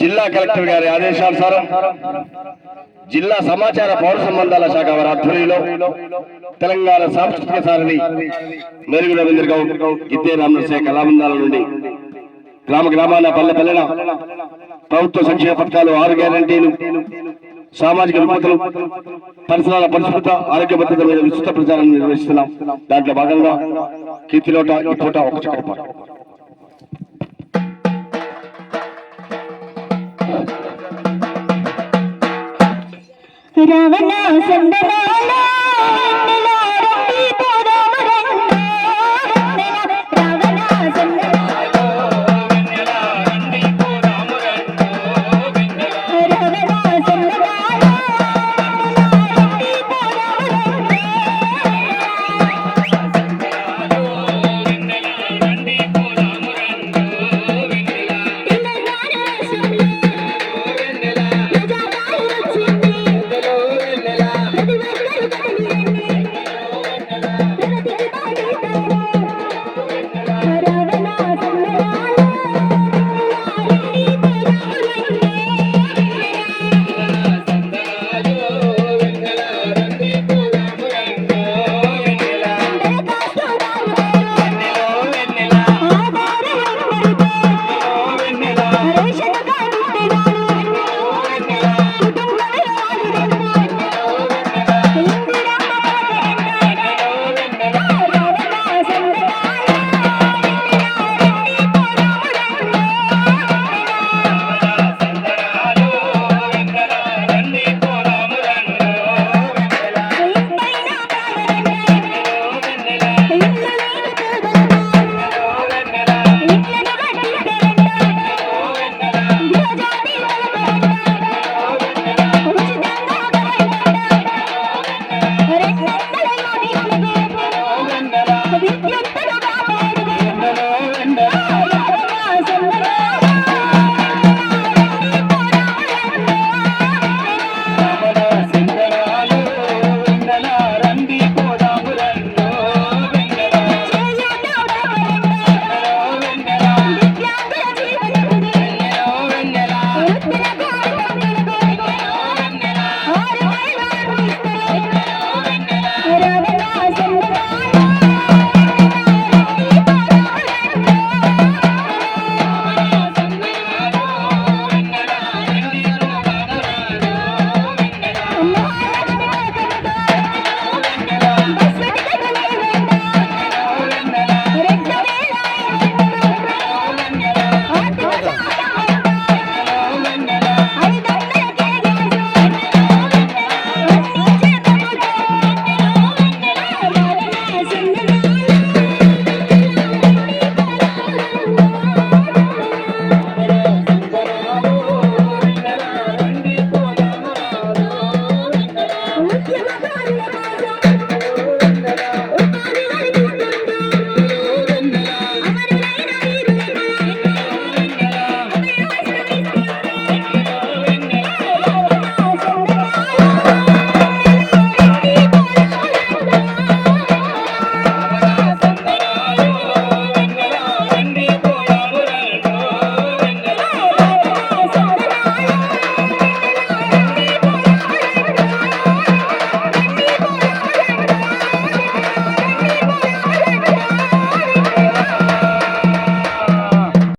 జిల్లా కలెక్టర్ గారి ఆదేశానుసారం జిల్లా సమాచార పౌర సంబంధాల శాఖ వారి ఆధ్వర్యంలో తెలంగాణ సాంస్కృతిక సారథి మెరుగుల వెందరగావు గిద్దే శాఖ కళాబంధాల నుండి గ్రామ గ్రామాల పల్లె పల్లెన ప్రభుత్వ సంక్షేమ పథకాలు ఆరు గ్యారంటీలు సామాజిక విపత్తులు పరిసరాల పరిశుభ్రత ఆరోగ్య భద్రత మీద విస్తృత ప్రచారం నిర్వహిస్తున్నాం. దాంట్లో భాగంగా కీర్తిలోట ఈ పూట ఒక చక్కటి రావణ సందనాల